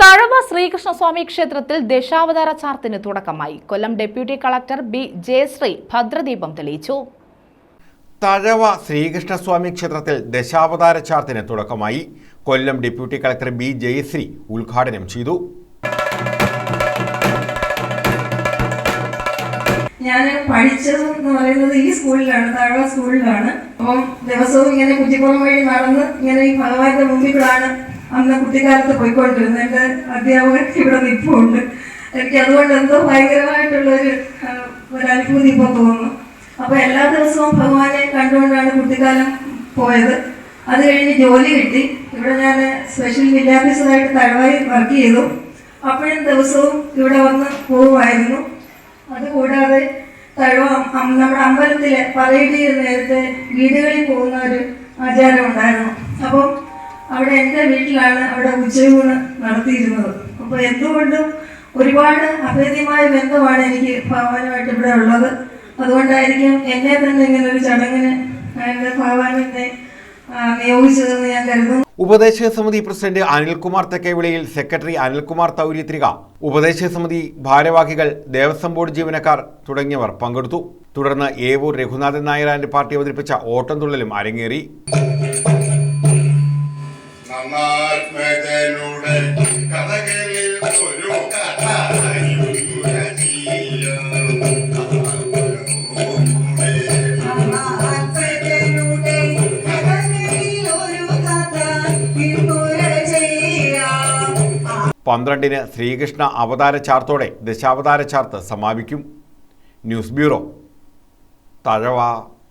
തഴവ ശ്രീകൃഷ്ണസ്വാമി ക്ഷേത്രത്തിൽ ദശാവതാര ചാർത്തിന് തുടക്കമായി. Kollam deputy collector B Jayasree ഭദ്രദീപം തെളിയിച്ചു. തഴവ ശ്രീകൃഷ്ണസ്വാമി ക്ഷേത്രത്തിൽ ദശാവതാര ചാർത്തിന് തുടക്കമായി. Kollam deputy collector B Jayasree ഉദ്ഘാടനം ചെയ്തു. ഞാൻ പഠിച്ചത് എന്ന് പറയുന്നത് ഈ സ്കൂളിലാണ് താഴ്വ സ്കൂളിലാണ്. അപ്പം ദിവസവും ഇങ്ങനെ കുറ്റിപ്പുറം വഴി നടന്ന് ഇങ്ങനെ ഈ ഭഗവാന്റെ മുമ്പിലാണ് അന്ന് കുട്ടിക്കാലത്ത് പോയിക്കൊണ്ടിരുന്നത് എന്റെ അധ്യാപകൻ ഇവിടെ നിൽപ്പുണ്ട് എനിക്ക് അതുകൊണ്ട് എന്തോ ഭയങ്കരമായിട്ടുള്ളൊരു ഒരു അനുഭൂതി ഇപ്പോൾ തോന്നുന്നു. അപ്പോൾ എല്ലാ ദിവസവും ഭഗവാനെ കണ്ടുകൊണ്ടാണ് കുട്ടിക്കാലം പോയത്. അത് കഴിഞ്ഞ് ജോലി കിട്ടി. ഇവിടെ ഞാൻ സ്പെഷ്യൽ വിദ്യാഭ്യാസമായിട്ട് തഴവായി വർക്ക് ചെയ്തു. അപ്പോഴും ദിവസവും ഇവിടെ വന്ന് പോവുമായിരുന്നു. അതുകൂടാതെ തഴവ നമ്മുടെ അമ്പലത്തിലെ പറയടി നേരത്തെ വീടുകളിൽ പോകുന്ന ഒരു ആചാരം ഉണ്ടായിരുന്നു. അവിടെ എന്റെ വീട്ടിലാണ് അവിടെ ഉച്ചയൂണ് നടത്തിയിരുന്നത്. അപ്പോൾ എന്തുകൊണ്ടും ഒരുപാട് അഭേദ്യമായ ബന്ധമാണ് എനിക്ക് ഭാവാനുമായിട്ട് ഇവിടെ ഉള്ളത്. അതുകൊണ്ടായിരിക്കും എന്നെ തന്നെ ഇങ്ങനെ ഒരു ചടങ്ങിന് എന്റെ ഭാവാനെ നിയോഗിച്ചതെന്ന് ഞാൻ കരുതുന്നു. ഉപദേശക സമിതി പ്രസിഡന്റ് അനിൽകുമാർ തെക്കേവിളിയിൽ സെക്രട്ടറി അനിൽകുമാർ തൗര്യത്രിക ഉപദേശക സമിതി ഭാരവാഹികൾ ദേവസ്വം ബോർഡ് ജീവനക്കാർ തുടങ്ങിയവർ പങ്കെടുത്തു. തുടർന്ന് ഏവൂർ രഘുനാഥൻ നായരാന്റെ പാർട്ടി അവതരിപ്പിച്ച ഓട്ടംതുള്ളലും അരങ്ങേറി. നന്നാത്മജനുടെ കഥകളിൽ ഒരു കഥ പന്ത്രണ്ടിന് ശ്രീകൃഷ്ണ അവതാര ചാർത്തോടെ ദശാവതാര ചാർത്ത് സമാപിക്കും. News bureau Thazhava.